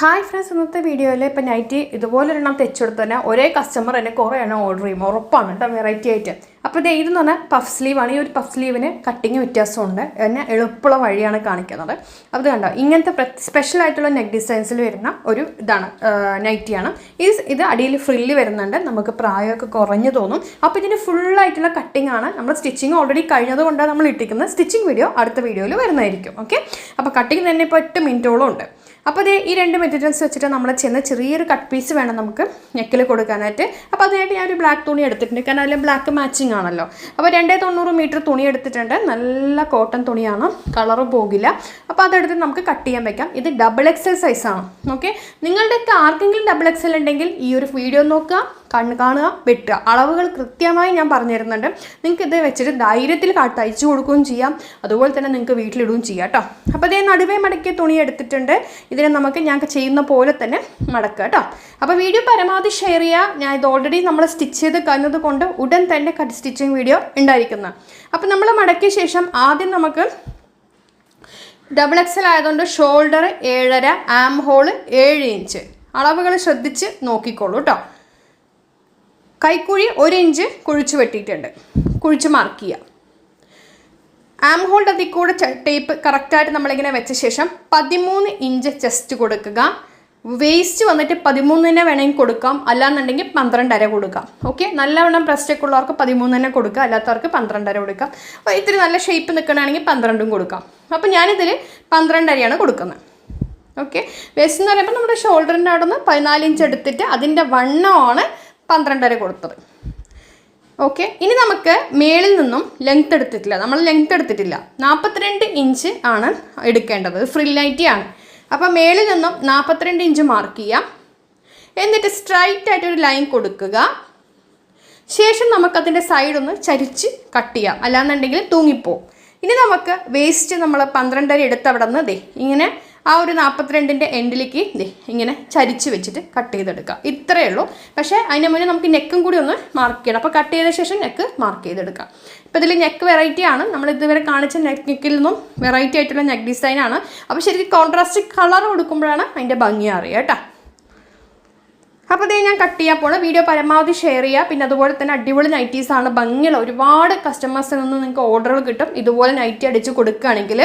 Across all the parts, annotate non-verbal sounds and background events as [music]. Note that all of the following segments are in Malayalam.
ഹായ് ഫ്രണ്ട്സ് ഇന്നത്തെ വീഡിയോയിൽ ഇപ്പം നൈറ്റി ഇതുപോലെ ഒരെണ്ണം തെച്ചെടുത്ത് തന്നെ ഒരേ കസ്റ്റമർ എന്നെ കുറേ എണ്ണം ഓർഡർ ചെയ്യും. ഉറപ്പാണ് കേട്ടോ വെറൈറ്റി ആയിട്ട്. അപ്പോൾ ഇത് ഇതെന്ന് പറഞ്ഞാൽ പഫ് സ്ലീവാണ് ഈ ഒരു പഫ് സ്ലീവിന് കട്ടിങ് വ്യത്യാസമുണ്ട്. എന്നെ എളുപ്പമുള്ള വഴിയാണ് കാണിക്കുന്നത്. ഇത് കണ്ടോ? ഇങ്ങനത്തെ സ്പെഷ്യൽ ആയിട്ടുള്ള നെക്ക് ഡിസൈൻസിൽ വരുന്ന ഒരു ഇതാണ് നൈറ്റിയാണ് ഈ ഇത് അടിയിൽ ഫ്രില്ല് വരുന്നുണ്ട്. നമുക്ക് പ്രായമൊക്കെ കുറഞ്ഞു തോന്നും. അപ്പോൾ ഇതിന് ഫുള്ളായിട്ടുള്ള കട്ടിംഗ് ആണ്. നമ്മൾ സ്റ്റിച്ചിങ് ഓൾറെഡി കഴിഞ്ഞതുകൊണ്ടാണ് നമ്മൾ ഇട്ടിരിക്കുന്നത്. സ്റ്റിച്ചിങ് വീഡിയോ അടുത്ത വീഡിയോയിൽ വരുന്നതായിരിക്കും. ഓക്കെ അപ്പോൾ കട്ടിങ് തന്നെ ഇപ്പോൾ എട്ട് മിനിറ്റോളം ഉണ്ട്. അപ്പോൾ ഇത് ഈ രണ്ട് മെറ്റീരിയൽസ് വെച്ചിട്ട് നമ്മൾ ചെന്ന് ചെറിയൊരു കട്ട് പീസ് വേണം നമുക്ക് നെക്കിൽ കൊടുക്കാനായിട്ട്. അപ്പോൾ അതിനായിട്ട് ഞാൻ ഒരു ബ്ലാക്ക് തുണി എടുത്തിട്ടുണ്ട്. കാരണം അതിൽ ബ്ലാക്ക് മാച്ചിങ് ആണല്ലോ. അപ്പോൾ രണ്ടേ തൊണ്ണൂറ് മീറ്റർ തുണി എടുത്തിട്ടുണ്ട്. നല്ല കോട്ടൺ തുണിയാണ്. കളറ് പോകില്ല. അപ്പോൾ അതെടുത്ത് നമുക്ക് കട്ട് ചെയ്യാൻ വെക്കാം. ഇത് ഡബിൾ എക്സൽ സൈസാണ് ഓക്കെ നിങ്ങളുടെയൊക്കെ ആർക്കെങ്കിലും ഡബിൾ എക്സൽ ഉണ്ടെങ്കിൽ ഈ ഒരു വീഡിയോ നോക്കുക. കണ്ണ് കാണുക വെട്ടുക. അളവുകൾ കൃത്യമായി ഞാൻ പറഞ്ഞു തരുന്നുണ്ട്. നിങ്ങൾക്ക് ഇത് വെച്ചിട്ട് ധൈര്യത്തിൽ തയ്ച്ചു കൊടുക്കുകയും ചെയ്യാം. അതുപോലെ തന്നെ നിങ്ങൾക്ക് വീട്ടിലിടുകയും ചെയ്യാം കേട്ടോ. അപ്പോൾ ഇതേ നടുവേ മടക്കിയ തുണി എടുത്തിട്ടുണ്ട്. ഇതിനെ നമുക്ക് ഞാൻ ചെയ്യുന്ന പോലെ തന്നെ മടക്കുക കേട്ടോ. അപ്പോൾ വീഡിയോ പരമാവധി ഷെയർ ചെയ്യുക. ഞാൻ ഇത് ഓൾറെഡി നമ്മൾ സ്റ്റിച്ച് ചെയ്ത് കഴിഞ്ഞത് കൊണ്ട് ഉടൻ തന്നെ കട്ട് സ്റ്റിച്ചിങ് വീഡിയോ ഉണ്ടായിരിക്കുന്നത് അപ്പോൾ നമ്മൾ മടക്കിയ ശേഷം ആദ്യം നമുക്ക് ഡബിൾ എക്സൽ ആയതുകൊണ്ട് ഷോൾഡർ ഏഴര ആം ഹോൾ ഏഴ് ഇഞ്ച് അളവുകൾ ശ്രദ്ധിച്ച് നോക്കിക്കോളൂ കേട്ടോ. കൈക്കുഴി ഒരു ഇഞ്ച് കുഴിച്ചു വെട്ടിയിട്ടുണ്ട്. കുഴിച്ച് മാർക്ക് ചെയ്യുക. ആം ഹോൾഡ് അതിൽ കൂടെ ടേപ്പ് കറക്റ്റായിട്ട് നമ്മളിങ്ങനെ വെച്ച ശേഷം പതിമൂന്ന് ഇഞ്ച് ചെസ്റ്റ് കൊടുക്കുക. വേസ്റ്റ് വന്നിട്ട് പതിമൂന്നിനെ വേണമെങ്കിൽ കൊടുക്കാം. അല്ലാന്നുണ്ടെങ്കിൽ പന്ത്രണ്ടര കൊടുക്കാം. ഓക്കെ നല്ലവണ്ണം ബ്രസ്റ്റൊക്കെ ഉള്ളവർക്ക് പതിമൂന്നിനെ കൊടുക്കുക. അല്ലാത്തവർക്ക് പന്ത്രണ്ടര കൊടുക്കാം. അപ്പോൾ ഇത്തിരി നല്ല ഷേപ്പ് നിൽക്കണമെങ്കിൽ പന്ത്രണ്ടും കൊടുക്കാം. അപ്പോൾ ഞാനിതിൽ പന്ത്രണ്ടരയാണ് കൊടുക്കുന്നത്. ഓക്കെ വേസ്റ്റ് എന്ന് പറയുമ്പോൾ നമ്മുടെ ഷോൾഡറിന്റെ അവിടെ നിന്ന് പതിനാല് ഇഞ്ച് എടുത്തിട്ട് അതിന്റെ വണ്ണമാണ് പന്ത്രണ്ടര കൊടുത്തത്. ഓക്കെ ഇനി നമുക്ക് മേളിൽ നിന്നും ലെങ്ത് എടുത്തിട്ടില്ല. നമ്മൾ ലെങ്ത് എടുത്തിട്ടില്ല. നാൽപ്പത്തിരണ്ട് ഇഞ്ച് ആണ് എടുക്കേണ്ടത്. ഫ്രിൽ ആണ്. അപ്പോൾ മേളിൽ നിന്നും നാൽപ്പത്തിരണ്ട് ഇഞ്ച് മാർക്ക് ചെയ്യാം. എന്നിട്ട് സ്ട്രൈറ്റ് ആയിട്ടൊരു ലൈൻ കൊടുക്കുക. ശേഷം നമുക്കതിന്റെ സൈഡ് ഒന്ന് ചരിച്ച് കട്ട് ചെയ്യാം. അല്ലാന്നുണ്ടെങ്കിൽ തൂങ്ങിപ്പോവും. ഇനി നമുക്ക് വേസ്റ്റ് നമ്മൾ പന്ത്രണ്ടര എടുത്ത് അവിടെ നിന്ന് ഇങ്ങനെ ആ ഒരു നാൽപ്പത്തിരണ്ടിന്റെ എൻഡിലേക്ക് ഇങ്ങനെ ചരിച്ച് വെച്ചിട്ട് കട്ട് ചെയ്തെടുക്കുക. ഇത്രയേ ഉള്ളൂ. പക്ഷേ അതിന് മുന്നേ നമുക്ക് നെക്കും കൂടി ഒന്ന് മാർക്ക് ചെയ്യണം. അപ്പോൾ കട്ട് ചെയ്ത ശേഷം നെക്ക് മാർക്ക് ചെയ്തെടുക്കുക. ഇപ്പോൾ ഇതിൽ നെക്ക് വെറൈറ്റി ആണ്. നമ്മൾ ഇതുവരെ കാണിച്ച നെക്കിൽ നിന്നും വെറൈറ്റി ആയിട്ടുള്ള നെക്ക് ഡിസൈൻ ആണ്. അപ്പോൾ ശരിക്കും കോൺട്രാസ്റ്റ് കളർ കൊടുക്കുമ്പോഴാണ് അതിന്റെ ഭംഗി അറിയുക കേട്ടോ. അപ്പോൾ അതേ ഞാൻ കട്ട് ചെയ്യാൻ പോകണം വീഡിയോ പരമാവധി ഷെയർ ചെയ്യുക. പിന്നെ അതുപോലെ തന്നെ അടിപൊളി നൈറ്റീസാണ് ഭംഗിയുള്ള ഒരുപാട് കസ്റ്റമേഴ്സിൽ നിന്ന് നിങ്ങൾക്ക് ഓർഡറുകൾ കിട്ടും. ഇതുപോലെ നൈറ്റി അടിച്ച് കൊടുക്കുകയാണെങ്കിൽ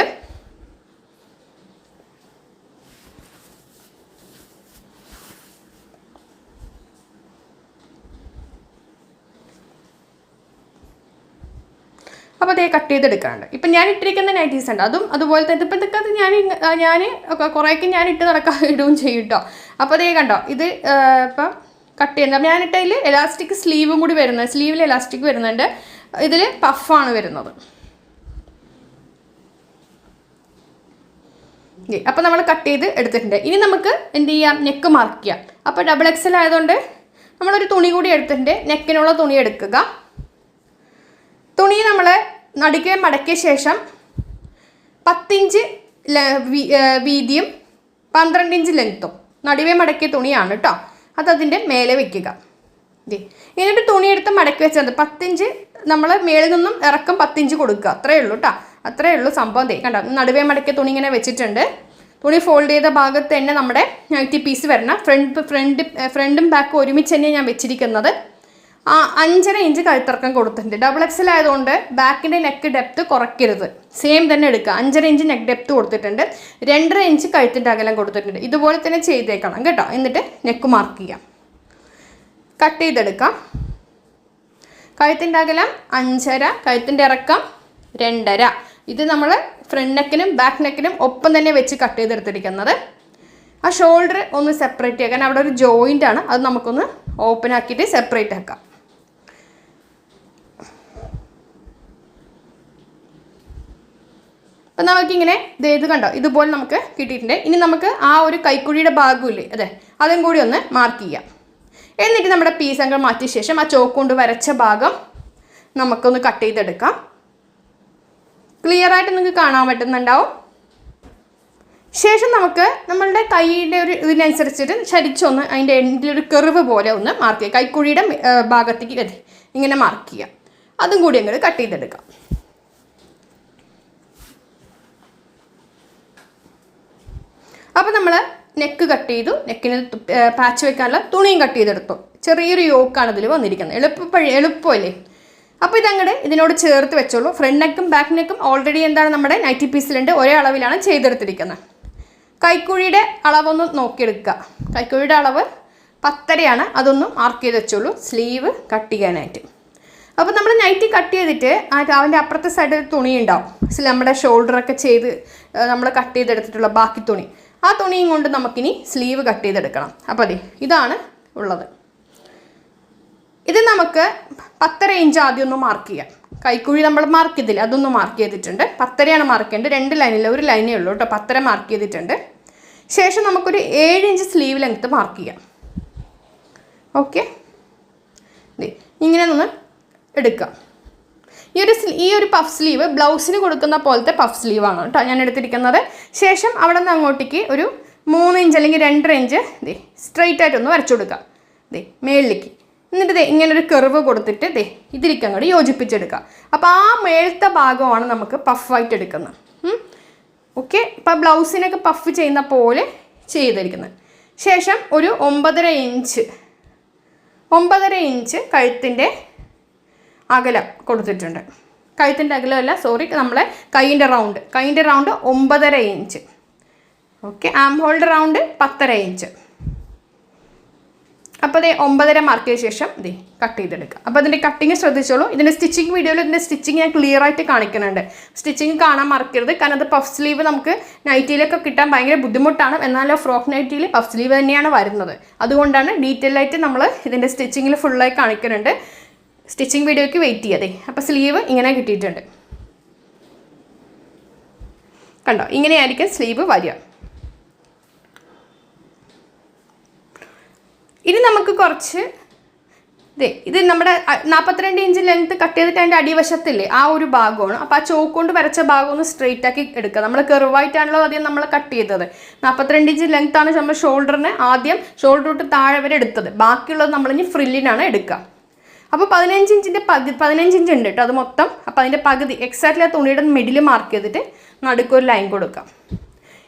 അപ്പോൾ അതേ കട്ട് ചെയ്തെടുക്കാണ്ട് ഇപ്പം ഞാൻ ഇട്ടിരിക്കുന്ന നൈറ്റീസ് ഉണ്ട്. അതും അതുപോലെ തന്നെ ഇപ്പം ഇതൊക്കെ ഞാൻ ഞാൻ കുറേയൊക്കെ ഞാൻ ഇട്ട് നടക്കാൻ [laughs] ഇടുകയും ചെയ്യും കേട്ടോ അപ്പോൾ അതേ കണ്ടോ ഇത് ഇപ്പം കട്ട് ചെയ്യുന്നത്. ഞാൻ ഇട്ടതിൽ എലാസ്റ്റിക് സ്ലീവും കൂടി വരുന്നത് സ്ലീവിൽ എലാസ്റ്റിക് വരുന്നുണ്ട്. ഇതിൽ പഫാണ് വരുന്നത്. അപ്പോൾ നമ്മൾ കട്ട് ചെയ്ത് എടുത്തിട്ടുണ്ട്. ഇനി നമുക്ക് എന്ത് ചെയ്യാം? നെക്ക് മാർക്ക് ചെയ്യാം. അപ്പോൾ ഡബിൾ എക്സൽ ആയതുകൊണ്ട് നമ്മളൊരു തുണി കൂടി എടുത്തിട്ടുണ്ട്. നെക്കിനുള്ള തുണി എടുക്കുക. തുണി നമ്മൾ നടുക്കെ മടക്കിയ ശേഷം പത്തിഞ്ച് വീതിയും പന്ത്രണ്ട് ഇഞ്ച് ലെങ്ത്തും നടുവേ മടക്കിയ തുണിയാണ് കേട്ടോ അതതിന്റെ മേലെ വെക്കുക. എന്നിട്ട് തുണിയെടുത്ത് മടക്കി വെച്ചത് പത്തിഞ്ച് നമ്മൾ മേളിൽ നിന്നും ഇറക്കം പത്തിഞ്ച് കൊടുക്കുക. അത്രയേ ഉള്ളൂ കേട്ടോ അത്രയേ ഉള്ളൂ സംഭവം. കണ്ടോ? നടുവേ മടക്കിയ തുണി ഇങ്ങനെ വെച്ചിട്ടുണ്ട്. തുണി ഫോൾഡ് ചെയ്ത ഭാഗത്ത് തന്നെ നമ്മുടെ നൈറ്റി പീസ് വരണം. ഫ്രണ്ട് ഫ്രണ്ട് ഫ്രണ്ടും ബാക്കും ഒരുമിച്ച് തന്നെയാണ് ഞാൻ വെച്ചിരിക്കുന്നത്. ആ അഞ്ചര ഇഞ്ച് കഴുത്തിറക്കം കൊടുത്തിട്ടുണ്ട്. ഡബിൾ എക്സൽ ആയതുകൊണ്ട് ബാക്കിന്റെ നെക്ക് ഡെപ്ത് കുറയ്ക്കരുത്. സെയിം തന്നെ എടുക്കുക. അഞ്ചര ഇഞ്ച് നെക്ക് ഡെപ്ത് കൊടുത്തിട്ടുണ്ട്. രണ്ടര ഇഞ്ച് കഴുത്തിന്റെ അകലം കൊടുത്തിട്ടുണ്ട്. ഇതുപോലെ തന്നെ ചെയ്തേക്കണം കേട്ടോ. എന്നിട്ട് നെക്ക് മാർക്ക് ചെയ്യാം. കട്ട് ചെയ്തെടുക്കാം. കഴുത്തിന്റെ അകലം അഞ്ചര കഴുത്തിന്റെ ഇറക്കം രണ്ടര. ഇത് നമ്മൾ ഫ്രണ്ട് നെക്കിനും ബാക്ക് നെക്കിനും ഒപ്പം തന്നെ വെച്ച് കട്ട് ചെയ്തെടുത്തിരിക്കുന്നത്. ആ ഷോൾഡർ ഒന്ന് സെപ്പറേറ്റ് ചെയ്യാം. കാരണം അവിടെ ഒരു ജോയിന്റ് ആണ്. അത് നമുക്കൊന്ന് ഓപ്പൺ ആക്കിയിട്ട് സെപ്പറേറ്റ് ആക്കാം. അപ്പം നമുക്കിങ്ങനെ ഇത് കണ്ടോ? ഇതുപോലെ നമുക്ക് കിട്ടിയിട്ടുണ്ട്. ഇനി നമുക്ക് ആ ഒരു കൈക്കുഴിയുടെ ഭാഗമില്ലേ അതെ അതും കൂടി ഒന്ന് മാർക്ക് ചെയ്യാം. എന്നിട്ട് നമ്മുടെ പീസ് അങ്ങ് മാറ്റിയ ശേഷം ആ ചോക്ക് കൊണ്ട് വരച്ച ഭാഗം നമുക്കൊന്ന് കട്ട് ചെയ്തെടുക്കാം. ക്ലിയർ ആയിട്ട് നിങ്ങൾക്ക് കാണാൻ പറ്റുന്നുണ്ടാവും. ശേഷം നമുക്ക് നമ്മളുടെ കൈയുടെ ഒരു ഇതിനനുസരിച്ചിട്ട് ചരിച്ചൊന്ന് അതിന്റെ എൻഡിൽ ഒരു കെറിവ് പോലെ ഒന്ന് മാർക്ക് ചെയ്യുക കൈക്കുഴിയുടെ ഭാഗത്തേക്ക് ഇങ്ങനെ മാർക്ക് ചെയ്യാം. അതും കൂടി അങ്ങോട്ട് കട്ട് ചെയ്തെടുക്കാം. അപ്പോൾ നമ്മൾ നെക്ക് കട്ട് ചെയ്തു നെക്കിന് പാച്ച് വെക്കാനുള്ള തുണിയും കട്ട് ചെയ്തെടുത്തു. ചെറിയൊരു യോക്കാണ് ഇതിൽ വന്നിരിക്കുന്നത്. എളുപ്പ എളുപ്പമല്ലേ? അപ്പോൾ ഇതങ്ങോട്ട് ഇതിനോട് ചേർത്ത് വെച്ചോളൂ. ഫ്രണ്ട് നെക്കും ബാക്ക് നെക്കും ഓൾറെഡി എന്താണ് നമ്മുടെ നൈറ്റി പീസിലുണ്ട് ഒരേ അളവിലാണ് ചെയ്തെടുത്തിരിക്കുന്നത്. കൈക്കുഴിയുടെ അളവൊന്ന് നോക്കിയെടുക്കുക. കൈക്കുഴിയുടെ അളവ് പത്തരയാണ്. അതൊന്ന് മാർക്ക് ചെയ്ത് വെച്ചോളൂ. സ്ലീവ് കട്ട് ചെയ്യാനായിട്ട്. അപ്പോൾ നമ്മൾ നൈറ്റി കട്ട് ചെയ്തിട്ട് അവന്റെ അപ്പുറത്തെ സൈഡിൽ തുണി ഉണ്ടാവും. നമ്മുടെ ഷോൾഡറൊക്കെ ചെയ്ത് നമ്മൾ കട്ട് ചെയ്തെടുത്തിട്ടുള്ള ബാക്കി തുണി. ആ തുണിയും കൊണ്ട് നമുക്കിനി സ്ലീവ് കട്ട് ചെയ്തെടുക്കണം. അപ്പോൾ അതെ ഇതാണ് ഉള്ളത്. ഇത് നമുക്ക് പത്തര ഇഞ്ച് ആദ്യം ഒന്ന് മാർക്ക് ചെയ്യാം. കൈക്കുഴി നമ്മൾ മാർക്ക് ചെയ്തില്ല അതൊന്നും മാർക്ക് ചെയ്തിട്ടുണ്ട്. പത്തരയാണ് മാർക്ക് ചെയ്യേണ്ടത്. രണ്ട് ലൈനില്ല ഒരു ലൈനേ ഉള്ളൂ കേട്ടോ. പത്തര മാർക്ക് ചെയ്തിട്ടുണ്ട്. ശേഷം നമുക്കൊരു ഏഴ് ഇഞ്ച് സ്ലീവ് ലെങ്ത്ത് മാർക്ക് ചെയ്യാം. ഓക്കെ ഇങ്ങനെ ഒന്ന് എടുക്കാം. ഈ ഒരു ഈ ഒരു പഫ് സ്ലീവ് ബ്ലൗസിന് കൊടുക്കുന്ന പോലത്തെ പഫ് സ്ലീവാണ് കേട്ടോ ഞാൻ എടുത്തിരിക്കുന്നത്. ശേഷം അവിടെ നിന്ന് അങ്ങോട്ടേക്ക് ഒരു മൂന്ന് ഇഞ്ച് അല്ലെങ്കിൽ രണ്ടര ഇഞ്ച് ദേ സ്ട്രെയിറ്റ് ആയിട്ടൊന്ന് വരച്ചു കൊടുക്കാം. ദേ മേളിലേക്ക്. എന്നിട്ട് ദേ ഇങ്ങനെ ഒരു കെറിവ് കൊടുത്തിട്ട് ദേ ഇതിലേക്ക് അങ്ങോട്ട് യോജിപ്പിച്ചെടുക്കുക അപ്പോൾ ആ മേളത്തെ ഭാഗമാണ് നമുക്ക് പഫായിട്ട് എടുക്കുന്നത്. ഓക്കെ ഇപ്പം ബ്ലൗസിനൊക്കെ പഫ് ചെയ്യുന്ന പോലെ ചെയ്തിരിക്കുന്നത്. ശേഷം ഒരു ഒമ്പതര ഇഞ്ച് ഒമ്പതര ഇഞ്ച് കഴുത്തിന്റെ അകലം കൊടുത്തിട്ടുണ്ട്. കഴുത്തിന്റെ അകലമല്ല സോറി നമ്മളെ കൈയിന്റെ റൗണ്ട് കൈയിന്റെ റൗണ്ട് ഒമ്പതര inch okay arm hold round പത്തര ഇഞ്ച് അപ്പോൾ അതേ ഒമ്പതര മാർക്ക് ചെയ്ത ശേഷം ദേ കട്ട് ചെയ്തെടുക്കുക. അപ്പോൾ അതിന്റെ കട്ടിങ് ശ്രദ്ധിച്ചോളൂ. ഇതിന്റെ സ്റ്റിച്ചിങ് വീഡിയോയിൽ ഇതിന്റെ സ്റ്റിച്ചിങ് ഞാൻ ക്ലിയർ ആയിട്ട് കാണിക്കുന്നുണ്ട്. സ്റ്റിച്ചിങ് കാണാൻ മറക്കരുത്. കാരണം അത് പഫ് സ്ലീവ് നമുക്ക് നൈറ്റിയിലൊക്കെ കിട്ടാൻ ഭയങ്കര ബുദ്ധിമുട്ടാണ്. എന്നാലോ ഫ്രോക്ക് നൈറ്റിയിൽ പഫ് സ്ലീവ് തന്നെയാണ് വരുന്നത്. അതുകൊണ്ടാണ് ഡീറ്റെയിൽ ആയിട്ട് നമ്മൾ ഇതിന്റെ സ്റ്റിച്ചിങ്ങിൽ ഫുള്ളായി കാണിക്കുന്നുണ്ട്. സ്റ്റിച്ചിങ് വീഡിയോയ്ക്ക് വെയിറ്റ് ചെയ്യാതെ അപ്പോൾ സ്ലീവ് ഇങ്ങനെ കിട്ടിയിട്ടുണ്ട്. കണ്ടോ? ഇങ്ങനെയായിരിക്കും സ്ലീവ് വരിക. ഇനി നമുക്ക് കുറച്ച് ദേ ഇത് നമ്മുടെ നാൽപ്പത്തിരണ്ട് ഇഞ്ച് ലെങ്ത് കട്ട് ചെയ്തിട്ട് അതിന്റെ അടിവശത്തില്ലേ ആ ഒരു ഭാഗമാണ്. അപ്പോൾ ആ ചോക്ക് കൊണ്ട് വരച്ച ഭാഗം ഒന്ന് സ്ട്രെയിറ്റ് ആക്കി എടുക്കുക. നമ്മൾ കെറുവായിട്ടാണല്ലോ ആദ്യം നമ്മൾ കട്ട് ചെയ്തത്. നാൽപ്പത്തിരണ്ട് ഇഞ്ച് ലെങ്ത്താണ് നമ്മൾ ഷോൾഡറിന് ആദ്യം ഷോൾഡർ തൊട്ട് താഴെ വരെ എടുത്തത്. ബാക്കിയുള്ളത് നമ്മളിനി ഫ്രില്ലിനാണ് എടുക്കുക. അപ്പോൾ പതിനഞ്ച് ഇഞ്ചിന്റെ പകുതി പതിനഞ്ച് ഇഞ്ച് ഉണ്ട് കേട്ടോ അത് മൊത്തം. അപ്പോൾ അതിന്റെ പകുതി എക്സാക്ട്ലി ആ തുണിയുടെ മിഡിൽ മാർക്ക് ചെയ്തിട്ട് നടുക്കൊരു ലൈൻ കൊടുക്കാം.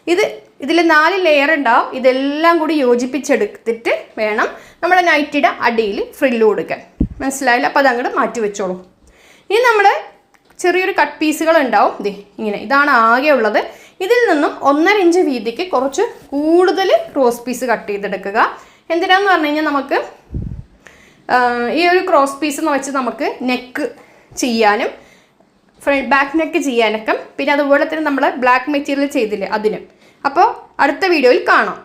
ഇത് ഇതിൽ നാല് ലെയർ ഉണ്ടാവും. ഇതെല്ലാം കൂടി യോജിപ്പിച്ചെടുത്തിട്ട് വേണം നമ്മുടെ നൈറ്റിയുടെ അടിയിൽ ഫ്രില്ല് കൊടുക്കാൻ. മനസ്സിലായില്ല? അപ്പോൾ അതങ്ങോട്ട് മാറ്റി വെച്ചോളൂ. ഇനി നമ്മൾ ചെറിയൊരു കട്ട് പീസുകൾ ഉണ്ടാവും. ദേ ഇങ്ങനെ. ഇതാണ് ആകെ ഉള്ളത്. ഇതിൽ നിന്നും ഒന്നര ഇഞ്ച് വീതിക്ക് കുറച്ച് കൂടുതൽ റോസ് പീസ് കട്ട് ചെയ്തെടുക്കുക. എന്തിനാന്ന് പറഞ്ഞു കഴിഞ്ഞാൽ നമുക്ക് ഈ ഒരു ക്രോസ് പീസ് എന്ന് വെച്ച് നമുക്ക് നെക്ക് ചെയ്യാനും ഫ്രണ്ട് ബാക്ക് നെക്ക് ചെയ്യാനൊക്കെ. പിന്നെ അതുപോലെ തന്നെ നമ്മൾ ബ്ലാക്ക് മെറ്റീരിയൽ ചെയ്തില്ലേ അതിനും അപ്പോൾ അടുത്ത വീഡിയോയിൽ കാണാം.